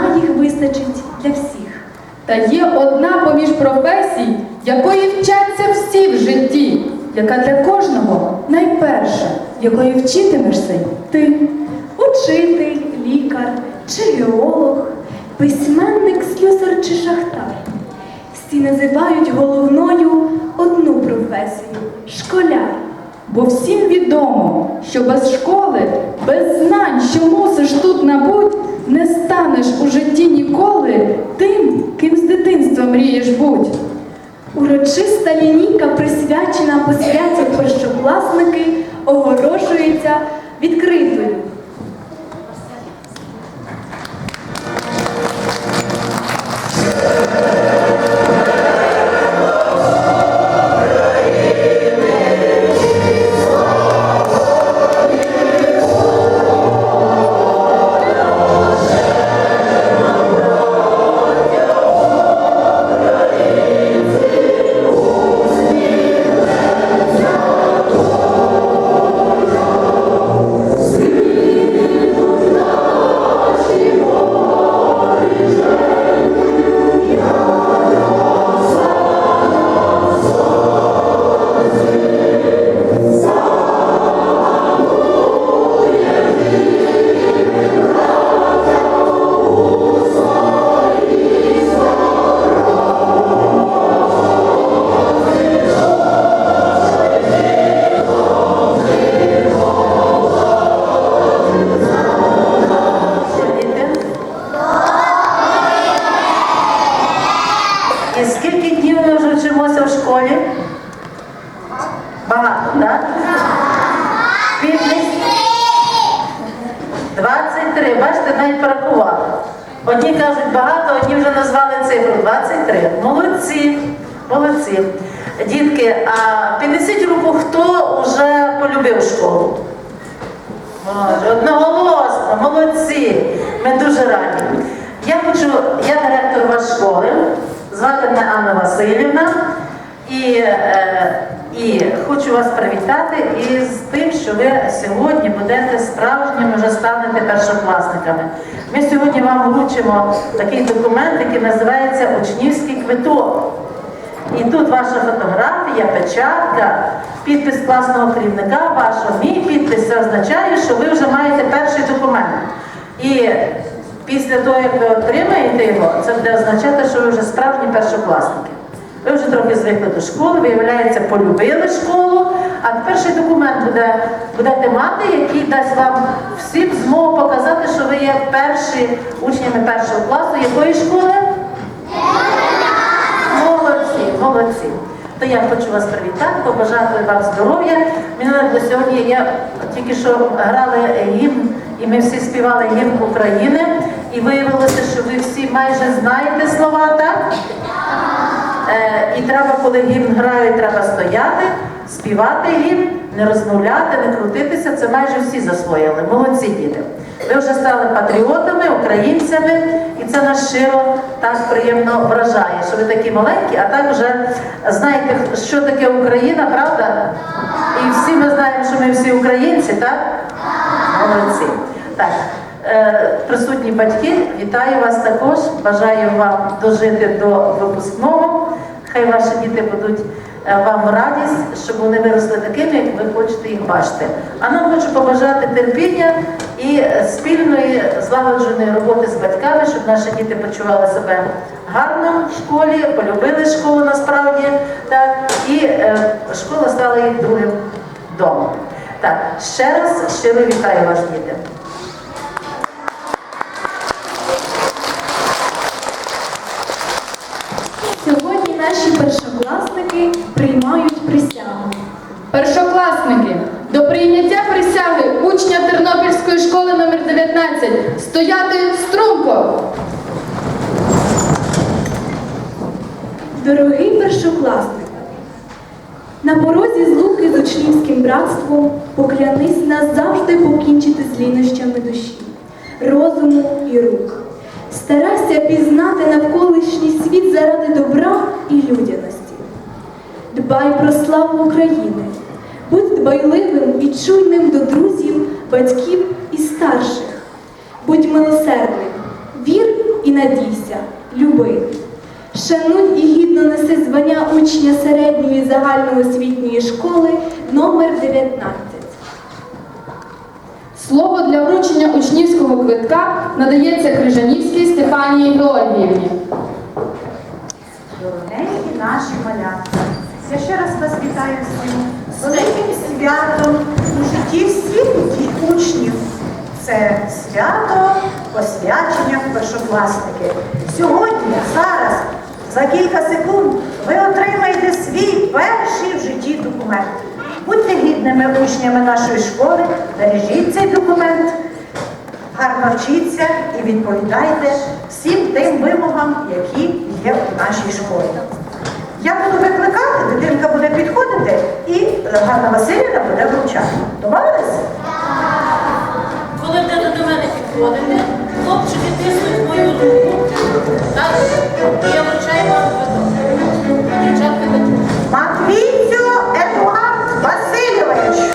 Сповна їх вистачить для всіх. Та є одна поміж професій, якої вчаться всі в житті, яка для кожного найперша, якої вчитимешся ти. Учитель, лікар чи геолог, письменник, слюсар чи шахтар. Всі називають головною одну професію школяр. Бо всім відомо, що без школи, без знань, що мусиш тут набуть, не станеш у житті ніколи тим, ким з дитинства мрієш будь. Урочиста лінійка, присвячена посвяті першокласники, огорошується відкритою. Школу? Одноголосно, молодці. Ми дуже раді. Я хочу, я директор вашої школи, звати мене Анна Васильівна, і, е, і хочу вас привітати із тим, що ви сьогодні будете справжніми, вже станете першокласниками. Ми сьогодні вам вручимо такий документ, який називається Учнівський квиток. І тут ваша фотографія, печатка, підпис класного керівника вашого, мій підпис це означає, що ви вже маєте перший документ. І після того, як ви отримаєте його, це буде означати, що ви вже справжні першокласники. Ви вже трохи звикли до школи, виявляється, полюбили школу, а перший документ буде, будете мати, який дасть вам всім змогу показати, що ви є перші учнями першого класу. Якої школи? Молодці. То я хочу вас привітати, побажати вам здоров'я. Мені до сьогодні я тільки що грали гімн, і ми всі співали гімн України. І виявилося, що ви всі майже знаєте слова, так? Е, і треба, коли гімн грають, треба стояти, співати гімн, не розмовляти, не крутитися. Це майже всі засвоїли. Молодці діти. Ви вже стали патріотами, українцями, і це нас щиро так приємно вражає, що ви такі маленькі, а так вже знаєте, що таке Україна, правда? І всі ми знаємо, що ми всі українці, так? Молодці. Так. Е, Присутні батьки, вітаю вас також. Бажаю вам дожити до випускного. Хай ваші діти будуть вам радість, щоб вони виросли такими, як ви хочете їх бачити. А нам хочу побажати терпіння і е, спільної злагодженої роботи з батьками, щоб наші діти почували себе гарно в школі, полюбили школу насправді, так, і е, школа стала їх другим домом. Так, ще раз щиро вітаю вас, діти. Першокласники, до прийняття присяги учня Тернопільської школи номер 19 стояти струнко. Дорогий першокласник, на порозі злуки з учнівським братством поклянись назавжди покінчити з лінощами душі, розуму і рук. Старайся пізнати навколишній світ заради добра і людяності. Дбай про славу України, Будь дбайливим і чуйним до друзів, батьків і старших. Будь милосердним, вір і надійся, люби. Шануй і гідно неси звання учня середньої загальноосвітньої школи номер 19. Слово для вручення учнівського квитка надається Крижанівській Стефанії Георгіївні. Дорогенькі наші малятка, я ще раз вас вітаю цим великим святом у житті всіх учнів. Це свято посвячення першокласники. Сьогодні, зараз, за кілька секунд, ви отримаєте свій перший в житті документ. Будьте гідними учнями нашої школи, бережіть цей документ, гарно вчіться і відповідайте всім тим вимогам, які є у нашій школі. Я буду викликати, дитинка буде підходити і Ганна Васильівна буде вручати. Домовились? Коли будете до мене підходите, хлопчики тиснуть мою руку. Так? І я вручаю вам квиток. Дівчатка. Матвійцю Едуард Васильович.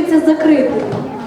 Оголошується закритою.